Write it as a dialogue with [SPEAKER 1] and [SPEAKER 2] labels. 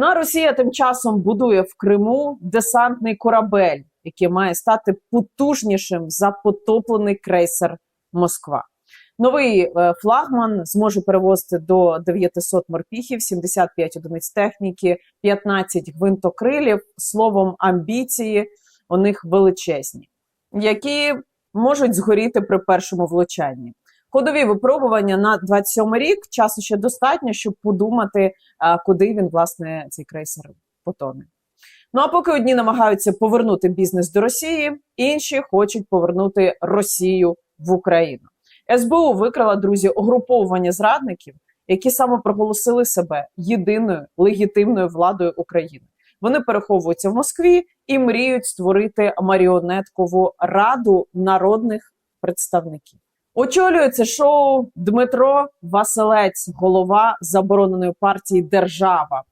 [SPEAKER 1] Ну а Росія тим часом будує в Криму десантний корабель, який має стати потужнішим за потоплений крейсер Москва. Новий е, флагман зможе перевозити до 900 морпіхів, 75 одиниць техніки, 15 гвинтокрилів. Словом, амбіції у них величезні, які можуть згоріти при першому влучанні. Ходові випробування на 27 рік часу ще достатньо, щоб подумати, куди він власне цей крейсер потоне. Ну а поки одні намагаються повернути бізнес до Росії, інші хочуть повернути Росію в Україну. СБУ викрила друзі угруповування зрадників, які саме проголосили себе єдиною легітимною владою України. Вони переховуються в Москві і мріють створити маріонеткову раду народних представників. Очолює це шоу Дмитро Василець, голова забороненої партії Держава.